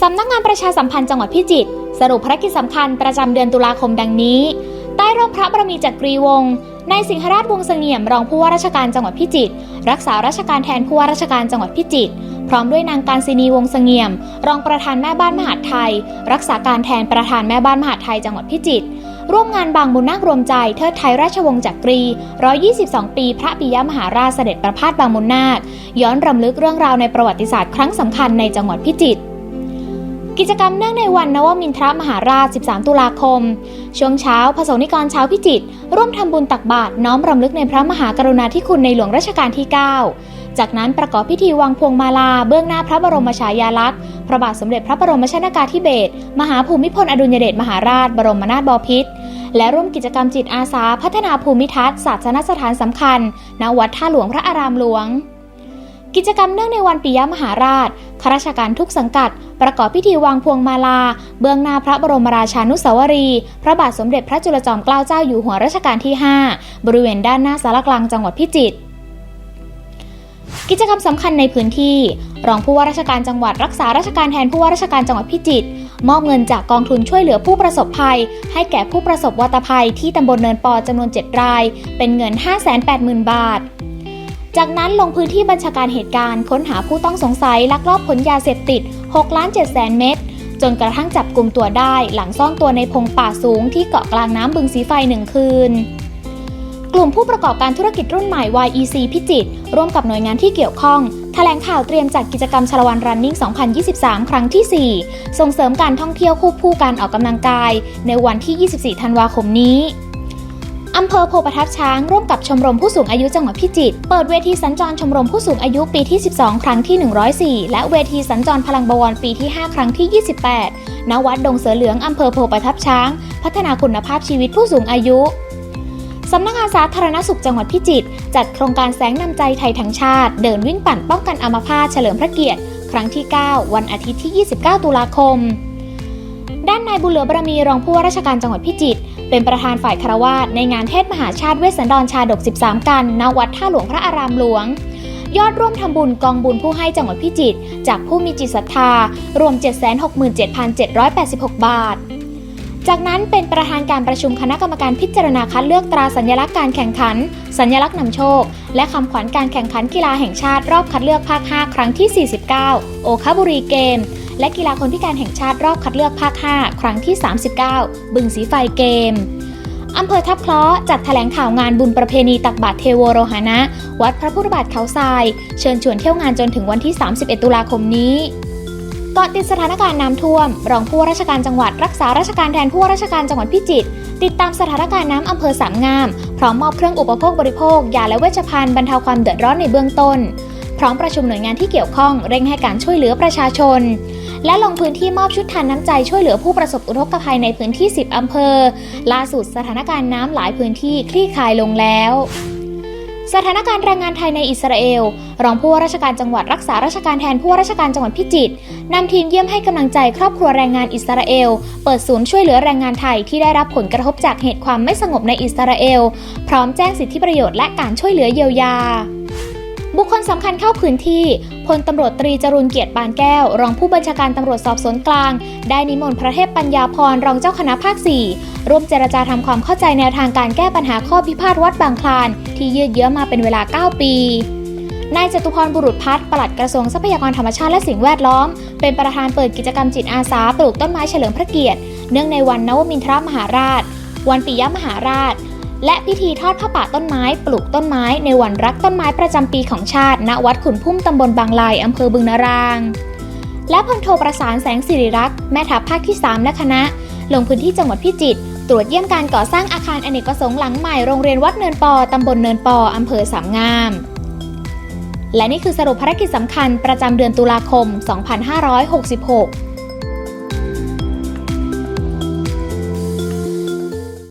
สำนักงานประชาสัมพันธ์จังหวัดพิจิตรสรุปภารกิจสำคัญประจำเดือนตุลาคมดังนี้ ใต้ร่มพระบรมีจักรีวงศ์นายสิงหราชวงศ์เสงี่ยมรองผู้ว่าราชการจังหวัดพิจิตรรักษาราชการแทนผู้ว่าราชการจังหวัดพิจิตรพร้อมด้วยนางการศินีวงศ์เสงี่ยม รองประธานแม่บ้านมหาดไทย รักษาการแทนประธานแม่บ้านมหาดไทยจังหวัดพิจิตรร่วมงานบางบุญนาครวมใจเทิดไทยราชวงศ์จักรี 122 ปี พระปิยมหาราชเสด็จประพาสบางบุญนาค ย้อนรำลึกเรื่องราวในประวัติศาสตร์ครั้งสำคัญในจังหวัดพิจิตร กิจกรรมเนื่องในวันนวมินทรมหาราช 13 ตุลาคม ช่วงเช้าพระสงฆ์นิกรชาวพิจิตรร่วมทำบุญตักบาตรน้อมรำลึกในพระมหากรุณาธิคุณในหลวงรัชกาลที่ 9 จากนั้นประกอบพิธีวางพวงมาลาเบื้องหน้าพระบรมฉายาลักษณ์พระบาทสมเด็จพระบรมชนากาธิเบศรมหาภูมิพลอดุลยเดชมหาราช บรมนาถบพิตรและร่วมกิจกรรมจิตอาสาพัฒนาภูมิทัศน์ศาสนสถานสำคัญณวัดท่าหลวงพระอารามหลวง กิจกรรมเนื่องในวันปิยมหาราชข้าราชการทุกสังกัด ประกอบพิธีวางพวงมาลา เบื้องหน้าพระบรมราชานุสาวรีย์พระบาทสมเด็จพระจุลจอมเกล้าเจ้าอยู่หัวรัชกาลที่ 5 บริเวณด้านหน้าสารกลางจังหวัดพิจิตรกิจกรรมสำคัญในพื้นที่ รองผู้ว่าราชการจังหวัดรักษาราชการแทนผู้ว่าราชการจังหวัดพิจิตรมอบเงินจากกองทุนช่วยเหลือผู้ประสบภัย ให้แก่ผู้ประสบวัตภัยที่ตำบลเนินปอจำนวน 7 ราย เป็นเงิน 580,000 บาท จากนั้นลงพื้นที่บัญชาการเหตุการณ์ค้นหาผู้ต้องสงสัยลักลอบขนยาเสพติด6ล้าน7แสนเม็ดจนกระทั่งจับกลุ่มตัวได้หลังซ่อนตัวในพงป่าสูงที่เกาะกลางน้ำบึงสีไฟหนึ่งคืน กลุ่มผู้ประกอบการธุรกิจรุ่นใหม่ YEC พิจิตรร่วมกับหน่วยงานที่เกี่ยวข้องแถลงข่าวเตรียมจัดกิจกรรมชาลวันรันนิ่ง 2023 ครั้งที่ 4 ส่งเสริมการท่องเที่ยวควบคู่การออกกำลังกาย ในวันที่ 24 ธันวาคมนี้ อำเภอโพประทับช้างร่วมกับชมรมผู้สูงอายุจังหวัดพิจิตรเปิดเวทีสัญจรชมรมผู้สูงอายุปีที่ 12 ครั้งที่ 104 และเวทีสัญจรพลังบวรปีที่ 5 ครั้งที่ 28 ณ วัดดงเสือเหลืองอำเภอโพประทับช้าง พัฒนาคุณภาพชีวิตผู้สูงอายุสำนักงานสาธารณสุขจังหวัดพิจิตรจัดโครงการแสงนำใจไทยทั้งชาติ เดินวิ่งปั่นป้องกันอัมพาตเฉลิมพระเกียรติ ครั้งที่ 9 วันอาทิตย์ที่ 29 ตุลาคมด้านนายบุญเหลือบารมีรองผู้ว่าราชการจังหวัดพิจิตร เป็นประธานฝ่ายคารวาสในงานเทศมหาชาติเวสสันดรชาดก 13 กันณวัดท่าหลวงพระอารามหลวง ยอดร่วมทำบุญกองบุญผู้ให้จังหวัดพิจิตรจากผู้มีจิตศรัทธา รวม 767,786 บาท จากนั้นเป็นประธานการประชุมคณะกรรมการพิจารณาคัดเลือกตราสัญลักษณ์การแข่งขัน สัญลักษณ์นำโชค และคำขวัญการแข่งขันกีฬาแห่งชาติรอบคัดเลือกภาค 5 ครั้งที่ 49 โอคาบุรีเกม และกีฬาคนพิการแห่งชาติรอบคัดเลือกภาค 5 ครั้งที่ 39 บึงสีไฟเกมอำเภอทับคล้อจัดแถลงข่าวงานบุญประเพณีตักบาตรเทโวโรหานะวัดพระพุทธบาทเขาทราย เชิญชวนเที่ยวงานจนถึงวันที่ 31 ตุลาคมนี้เกาะติดสถานการณ์น้ำท่วม รองผู้ว่าราชการจังหวัดรักษาราชการแทนผู้ว่าราชการจังหวัดพิจิตรติดตามสถานการณ์น้ำอำเภอสามงาม พร้อมมอบเครื่องอุปโภคบริโภคยาและเวชภัณฑ์บรรเทาความเดือดร้อนในเบื้องต้น พร้อมประชุมหน่วยงานที่เกี่ยวข้องเร่งให้การช่วยเหลือประชาชน และลงพื้นที่มอบชุดทานน้ำใจช่วยเหลือผู้ประสบอุทกภัยในพื้นที่ 10 อำเภอ ล่าสุดสถานการณ์น้ำหลายพื้นที่คลี่คลายลงแล้วสถานการณ์แรงงานไทยในอิสราเอล รองผู้ว่าราชการจังหวัดรักษาราชการแทนผู้ว่าราชการจังหวัดพิจิตรนำทีมเยี่ยมให้กำลังใจครอบครัวแรงงานอิสราเอล เปิดศูนย์ช่วยเหลือแรงงานไทยที่ได้รับผลกระทบจากเหตุความไม่สงบในอิสราเอล พร้อมแจ้งสิทธิประโยชน์และการช่วยเหลือเยียวยา สำคัญเข้าพื้นที่พลตำรวจตรีจรุนเกียรติปานแก้ว รองผู้บัญชาการตำรวจสอบสวนกลาง ได้นิมนต์พระเทพปัญญาพรรองเจ้าคณะภาค 4 ร่วมเจรจาทำความเข้าใจแนวทางการแก้ปัญหาข้อพิพาทวัดบางคลาน ที่ยืดเยื้อมาเป็นเวลา 9 ปีนายจตุพรบุรุษพัฒน์ปลัดกระทรวงทรัพยากรธรรมชาติและสิ่งแวดล้อม เป็นประธานเปิดกิจกรรมจิตอาสาปลูกต้นไม้เฉลิมพระเกียรติ เนื่องในวันนวมินทรมหาราช วันปิยมหาราช และพิธีทอดผ้าป่าต้นไม้ปลูกต้นไม้ในวันรักต้นไม้ประจำปีของชาติณวัดขุนพุ่มตำบลบางลายอำเภอบึงนาราง และพลโทประสานแสงสิริรักษ์แม่ทัพภาคที่ 3 และคณะ ลงพื้นที่จังหวัดพิจิตรตรวจเยี่ยมการก่อสร้างอาคารอเนกประสงค์หลังใหม่โรงเรียนวัดเนินปอตำบลเนินปออำเภอสามงาม และนี่คือสรุปภารกิจสำคัญประจำเดือนตุลาคม 2566